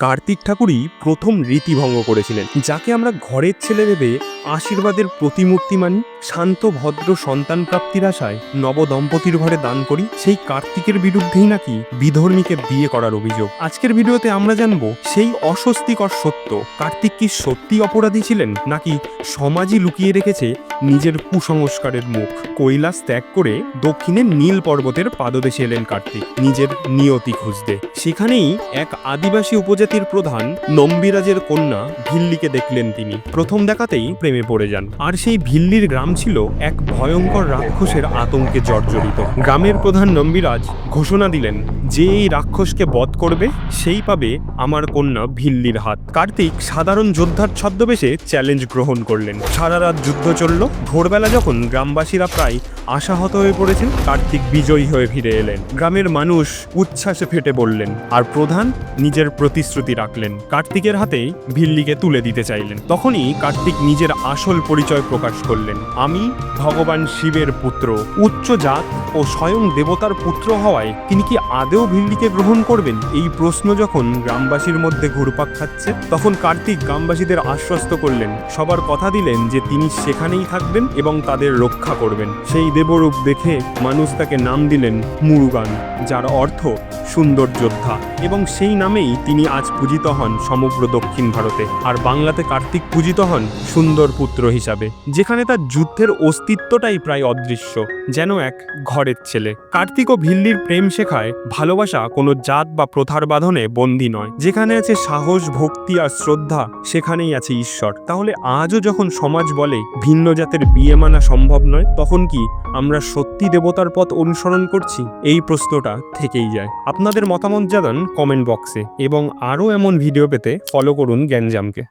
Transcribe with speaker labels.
Speaker 1: কার্তিক ঠাকুরই প্রথম রীতিভঙ্গ করেছিলেন যাকে আমরা ঘরের ছেলে ভেবে আশীর্বাদের প্রতিমূর্তি মানি শান্ত ভদ্র সন্তান প্রাপ্তির আশায় নবদম্পতির ঘরে দান করি, সেই কার্তিকের বিরুদ্ধেই নাকি বিধর্মীকে বিয়ে করার অভিযোগ। আজকের ভিডিওতে আমরা জানব, সেই অস্বস্তিকর সত্য। কার্তিক কি সত্যি অপরাধী ছিলেন, নাকি সমাজই লুকিয়ে রেখেছে নিজের কুসংস্কারের মুখ? কৈলাস ত্যাগ করে দক্ষিণের নীল পর্বতের পাদদেশে এলেন কার্তিক, নিজের নিয়তি খুঁজতে। সেখানেই এক আদিবাসী উপজাতির প্রধান নম্বিরাজের কন্যা ভিল্লিকে দেখলেন তিনি। প্রথম দেখাতেই প্রেমে পড়ে যান। আর সেই ভিল্লির গ্রাম ছিল এক ভয়ঙ্কর রাক্ষসের আতঙ্কে জর্জরিত। গ্রামের প্রধান নম্বিরাজ ঘোষণা দিলেন যে এই রাক্ষসকে বধ করবে, সেই পাবে আমার কন্যা ভিল্লির হাত। কার্তিক সাধারণ যোদ্ধার ছদ্মবেশে চ্যালেঞ্জ গ্রহণ করলেন। সারা রাত যুদ্ধ চলল। ভোরবেলা যখন গ্রামবাসীরা প্রায় আশাহত হয়ে পড়েছেন, কার্তিক বিজয়ী হয়ে ফিরে এলেন। গ্রামের মানুষ উচ্ছ্বাসে ফেটে বললেন আর প্রধান নিজের প্রতিশ্রুতি রাখলেন। কার্তিকের হাতে ভিল্লিকে তুলে দিতে চাইলেন। তখনই কার্তিক নিজের আসল পরিচয় প্রকাশ করলেন। আমি ভগবান শিবের পুত্র। উচ্চ জাত ও স্বয়ং দেবতার পুত্র হওয়ায় তিনি কি আদেও ভিন্ডিকে গ্রহণ করবেন? এই প্রশ্ন যখন গ্রামবাসীর মধ্যে ঘুরপাক খাচ্ছে, তখন কার্তিক গ্রামবাসীদের আশ্বস্ত করলেন। সবার কথা দিলেন যে তিনি সেখানেই থাকবেন এবং তাদের রক্ষা করবেন। সেই দেবরূপ দেখে মানুষ তাকে নাম দিলেন মুরুগান, যার অর্থ সুন্দর যোদ্ধা। এবং সেই নামেই তিনি আজ পূজিত হন সমগ্র দক্ষিণ ভারতে। আর বাংলাতে কার্তিক পূজিত হন সুন্দর পুত্র হিসাবে। যেখানে তার যুদ্ধের অস্তিত্বটাই প্রায় অদৃশ্য, যেন এক ঘরের ছেলে। কার্তিক ও ভিল্লির প্রেম শেখায় ভালোবাসা কোনো জাত বা প্রথার বাঁধনে বন্দী নয়। যেখানে আছে সাহস, ভক্তি আর শ্রদ্ধা, সেখানেই আছে ঈশ্বর। তাহলে আজও যখন সমাজ বলে ভিন্ন জাতের বিয়ে মানা সম্ভব নয়, তখন কি আমরা সত্যি দেবতার পথ অনুসরণ করছি? এই প্রশ্নটা থেকেই যায়। আপনাদের মতামত জানান কমেন্ট বক্সে এবং আরও এমন ভিডিও পেতে ফলো করুন গ্যাঞ্জামকে